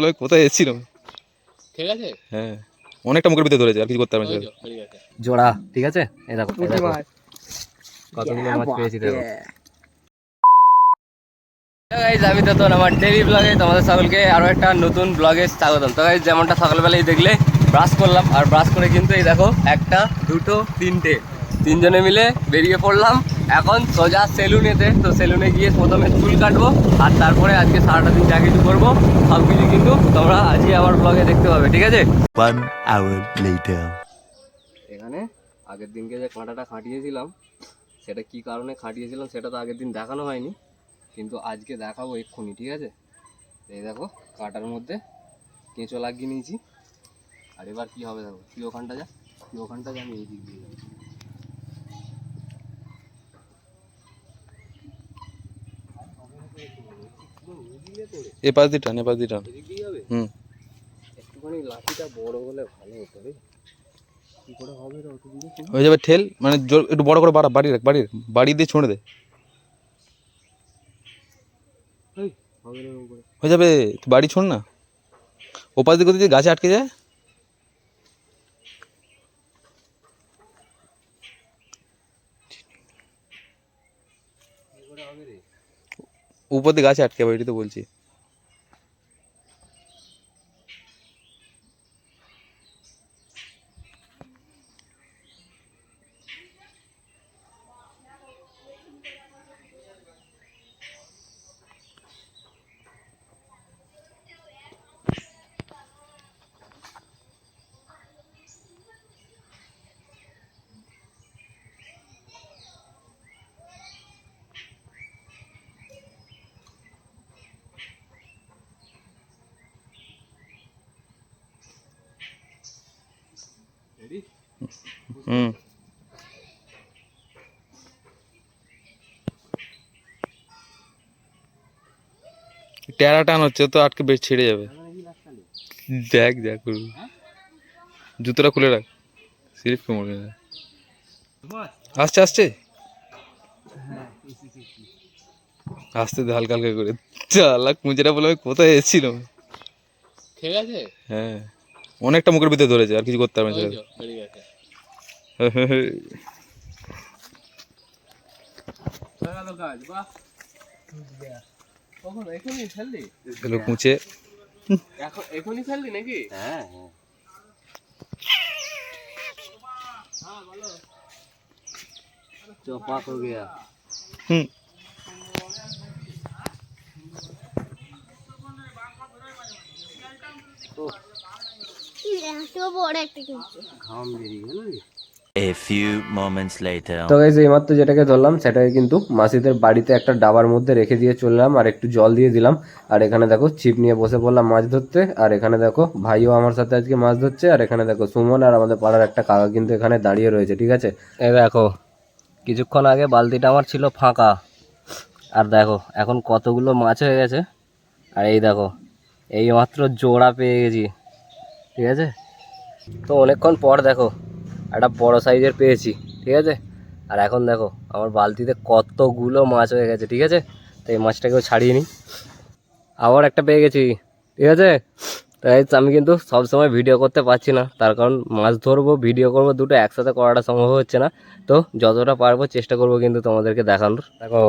বলে কোথায় এসেছিলাম? ঠিক আছে? হ্যাঁ। অনেকটা মুখের ভিতরে ধরেছে আর কিছু করতে পারবে জোড়া ঠিক আছে? এই দেখো। কতগুলো মাছ পেয়েছি দেখো গাইজ আমি তো আমার ডেলি ব্লগে তোমাদের সকলকে আরও একটা নতুন ব্লগে স্বাগতম। তো গাইজ যেমনটা সকালবেলায় দেখলে ব্রাশ করলাম। আর ব্রাশ করে কিন্তু এই দেখো একটা দুটো তিনটে। তিনজনে মিলে বেরিয়ে পড়লাম। এখন সোজা সেলুনেতে তো সেলুনে গিয়ে প্রথমে চুল কাটবো আর তারপরে আজকে সারাটা দিন যা কিছু করব সব কিছু কিন্তু তোমরা আজকে আমার ব্লগে দেখতে পাবে ঠিক আছে. এখানে আগের দিনকে যে কাঁটাটা খাটিয়েছিলাম সেটা কি কারণে খাটিয়েছিলাম সেটা তো আগের দিন দেখানো হয়নি কিন্তু আজকে দেখাবো এক্ষুনি ঠিক আছে এই দেখো কাঁটার মধ্যে কেঁচো লাগিয়ে নিয়েছি আর এবার কি হবে দেখো তুই ওখানটা যা তুই ওখানটা যা আমি এই দিক দিয়ে যাব। এ পাশ দিয়ে টান এ পাশ দিয়ে টান হুম। একটুখানি লাঠিটা বড় হলে ভালো হতো রে? হয়ে যাবে ঠেল মানে একটু বড় করে বাড়া বাড়ি রাখ বাড়ি বাড়ি দিয়ে ছুঁড়ে দে। হয়ে যাবে বাড়ি ছোঁড় না। ওপাশ দিয়ে গাছে আটকে যায় কি করে হবে রে উপর দিয়ে গাছে আটকে যাবে তো বলছি। হুম। টেরা টান হচ্ছে তো আটকে বেশ ছিঁড়ে যাবে। দেখ দেখ জুতোটা খুলে রাখ। স্লিপ কে মরে আসছে আসছে। আসতে দে হালকা হালকা করে। চালাক মুজেরা বলে আমি কোথায় এসেছিলাম? ঠিক আছে হ্যাঁ। অনেকটা মুখের ভিতরে ধরেছে আর কিছু করতে পারবে তো হ্যাঁ, হ্যাঁ। ঘাম বেরিয়ে গেল A few moments later. তো গাইজ এইমাত্র যেটাকে ধরলাম সেটাকে কিন্তু মাসিদের বাড়িতে একটা ডাবার মধ্যে রেখে দিয়ে চললাম আর একটু জল দিয়ে দিলাম। আর এখানে দেখো, ছিপ নিয়ে বসে পড়লাম মাছ ধরতে। আর এখানে দেখো, ভাইও আমার সাথে আজকে মাছ ধরছে। আর এখানে দেখো, সুমন আর আমাদের পাড়ার একটা কাকা কিন্তু এখানে দাঁড়িয়ে রয়েছে, ঠিক আছে? এই দেখো, কিছুক্ষণ আগে বালতিটা আমার ছিল ফাঁকা। আর দেখো, এখন কতগুলো মাছ হয়ে গেছে। আর এই দেখো এই মাত্র জোড়া পেয়ে গেছি, ঠিক আছে? তো অনেকক্ষণ পর দেখো একটা বড় সাইজের পেয়েছি, ঠিক আছে? আর এখন দেখো, আমার বালতিতে কতগুলো মাছ হয়ে গেছে, ঠিক আছে? তো এই মাছটাকেও ছাড়িয়ে নিই। আবার একটা পেয়ে গেছি, ঠিক আছে? তাই আমি কিন্তু সব সময় ভিডিও করতে পারছি না, তার কারণ মাছ ধরবো, ভিডিও করব, দুটো একসাথে করাটা সম্ভব হচ্ছে না। তো যতটা পারব চেষ্টা করব কিন্তু তোমাদেরকে দেখানোর। দেখো,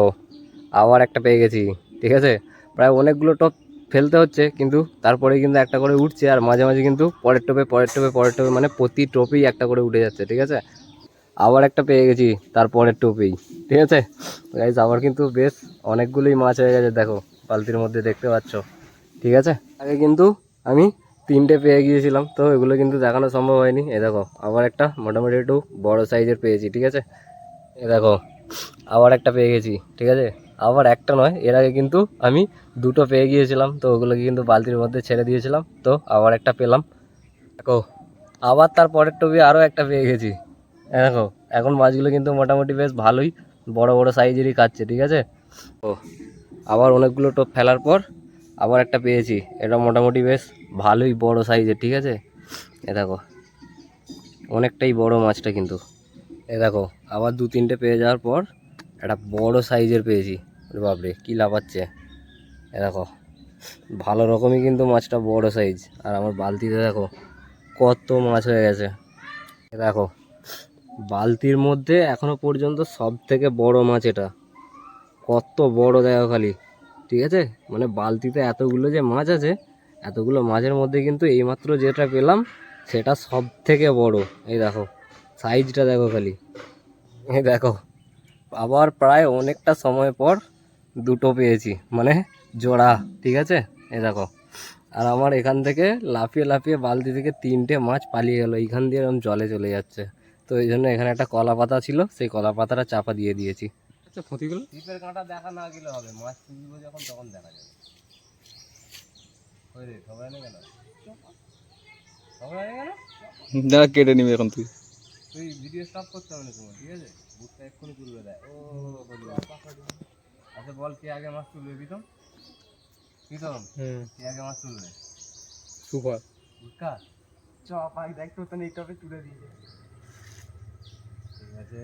আবার একটা পেয়ে গেছি, ঠিক আছে? প্রায় অনেকগুলো টপ ফেলতে হচ্ছে, কিন্তু তারপরে কিন্তু একটা করে উঠছে আর মাঝে মাঝে কিন্তু পরের টোপে পরের টোপে পরের টোপে মানে প্রতি টোপেই একটা করে উঠে যাচ্ছে, ঠিক আছে? আবার একটা পেয়ে গেছি তারপরের টোপেই, ঠিক আছে? গাইজ আবার কিন্তু বেশ অনেকগুলোই মাছ হয়ে গেছে, দেখো, বালতির মধ্যে দেখতে পাচ্ছ, ঠিক আছে? আগে কিন্তু আমি তিনটে পেয়ে গিয়েছিলাম, তো এগুলো কিন্তু দেখানো সম্ভব হয়নি। এ দেখো, আবার একটা মোটামুটি একটু বড় সাইজের পেয়েছি, ঠিক আছে? এ দেখো, আবার একটা পেয়ে গেছি, ঠিক আছে? আবার একটা নয়, এর আগে কিন্তু আমি দুটো পেয়ে গিয়েছিলাম, তো ওগুলোকে কিন্তু বালতির মধ্যে ছেড়ে দিয়েছিলাম, তো আবার একটা পেলাম। দেখো, আবার তার পরের টবি আরও একটা পেয়ে গেছি। দেখো, এখন মাছগুলো কিন্তু মোটামুটি বেশ ভালোই, বড় বড় সাইজেরই খাচ্ছে, ঠিক আছে? ও, আবার অনেকগুলো টোপ ফেলার পর আবার একটা পেয়েছি, এটা মোটামুটি বেশ ভালোই বড় সাইজের, ঠিক আছে? এ দেখো, অনেকটাই বড় মাছটা কিন্তু। এ দেখো, আবার দু তিনটে পেয়ে যাওয়ার পর একটা বড় সাইজের পেয়েছি। বাপরে, কী লাফাচ্ছে? এ দেখো, ভালো রকমই কিন্তু মাছটা বড় সাইজ আর আমার বালতিতে দেখো কত মাছ হয়ে গেছে। দেখো, বালতির মধ্যে এখনও পর্যন্ত সব থেকে বড় মাছ এটা। কত বড় দেখো খালি, ঠিক আছে? মানে বালতিতে এতগুলো যে মাছ আছে, এতগুলো মাছের মধ্যে কিন্তু এইমাত্র যেটা পেলাম, সেটা সব থেকে বড়। এই দেখো সাইজটা দেখো খালি। এই দেখো, আবার প্রায় অনেকটা সময় পর দুটো পেয়েছি। মানে জোড়া ঠিক আছে? এই দেখো। আর আমার এখান থেকে লাফিয়ে লাফিয়ে বালতি থেকে তিনটে মাছ পালিয়ে গেল। এইখান দিয়ে এরকম জলে চলে যাচ্ছে। তো এই জন্য এখানে একটা কলা পাতা ছিল সেই কলা পাতাটা চাপা দিয়ে দিয়েছি। আচ্ছা ফতিগুলো টিপের কাঁটা দেখা না গেলে হবে। মাছ তুলবো যখন তখন দেখা যাবে। ওই সবাই না কেন সবাই না কেন যারা কেটে নিবি এখন তুই। তুই ভিডিও স্টপ করতে হবে না তোমার ঠিক আছে? বুটটা এক্ষুনি তুলবে দেয় ও বলি আচ্ছা বল কে আগে মাছ তুলবে প্রীতম? প্রীতম কে আগে মাছ তুলবে? সুপার। বুটকা চ পাই দেখ তো তো এই টপে তুলে দিয়েছে ঠিক আছে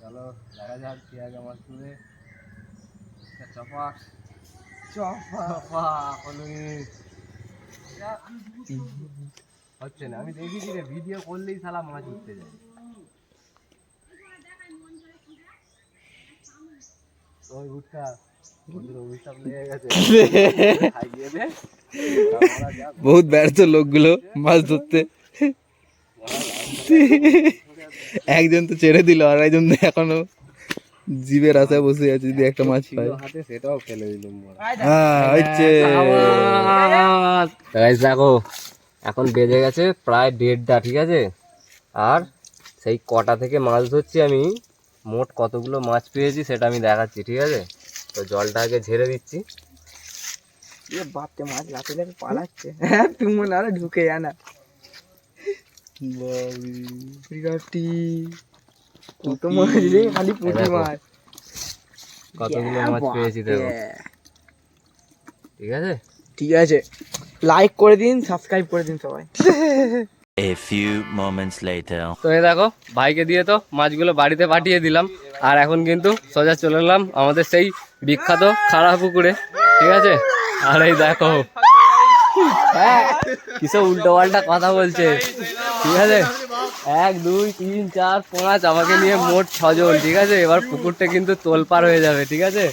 চলো দেখা যাক কে আগে মাছ তুলে। আচ্ছা, চপা। চপা। হলুই হচ্ছে না আমি দেখেছি রে ভিডিও করলেই শালা মাছ উঠতে যায়। ওই যা বহুত ব্যর্থ লোকগুলো মাছ ধরতে। একজন তো ছেড়ে দিল আর একজন এখনও জীবের আশায় বসে আছে যদি একটা মাছ পায়। হাতে সেটাও ফেলে দিলাম হ্যাঁ হচ্ছে দেখো এখন বেজে গেছে প্রায় দেড়টা ঠিক আছে? আর সেই কটা থেকে মাছ ধরছি আমি মোট কতগুলো মাছ পেয়েছি সেটা আমি দেখাচ্ছি ঠিক আছে? তো জলটা আগে ঝেড়ে দিচ্ছি। বাপকে মাছ লাফে লাফে পালাচ্ছে। হ্যাঁ তুমি মনে হয় ঢুকে যা না। বিরাটি। কত মাছ রে খালি পুঁটি মাছ। কতগুলো মাছ পেয়েছি দেখো। ঠিক আছে? ঠিক আছে। লাইক করে দিন সাবস্ক্রাইব করে দিন সবাই। A few moments later. তো এই দেখো, ভাইকে দিয়ে তো মাছগুলো বাড়িতে পাঠিয়ে দিলাম। আর এখন কিন্তু সোজা চলে এলাম আমাদের সেই বিখ্যাত খাড়া পুকুরে, ঠিক আছে? আর এই দেখো। হ্যাঁ কিসব উল্টো পাল্টা কথা বলছে, ঠিক আছে? এক, দুই, তিন, চার, পাঁচ, আমাকে নিয়ে মোট ছজন, ঠিক আছে? এবার পুকুরটা কিন্তু তোলপার হয়ে যাবে, ঠিক আছে?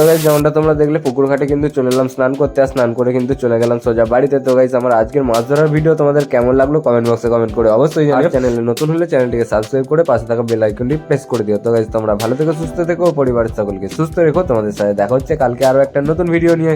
তো গাইজ যেমনটা তোমরা দেখলে পুকুর ঘাটে কিন্তু চলে এলাম স্নান করতে আর স্নান করে কিন্তু চলে গেলাম সোজা বাড়িতে। তো গাইজ আমার আজকের মাছ ধরার ভিডিও তোমাদের কেমন লাগল কমেন্ট বক্সে কমেন্ট করে অবশ্যই জানিও। চ্যানেলে নতুন হলে চ্যানেলটিকে সাবস্ক্রাইব করে পাশে থাকা বেল আইকনটি প্রেস করে দিও। তো গাইজ তোমরা ভালো থেকো সুস্থ থেকো পরিবারের সকলকে সুস্থ রেখো। তোমাদের সাথে দেখা হচ্ছে কালকে আরও একটা নতুন ভিডিও নিয়ে।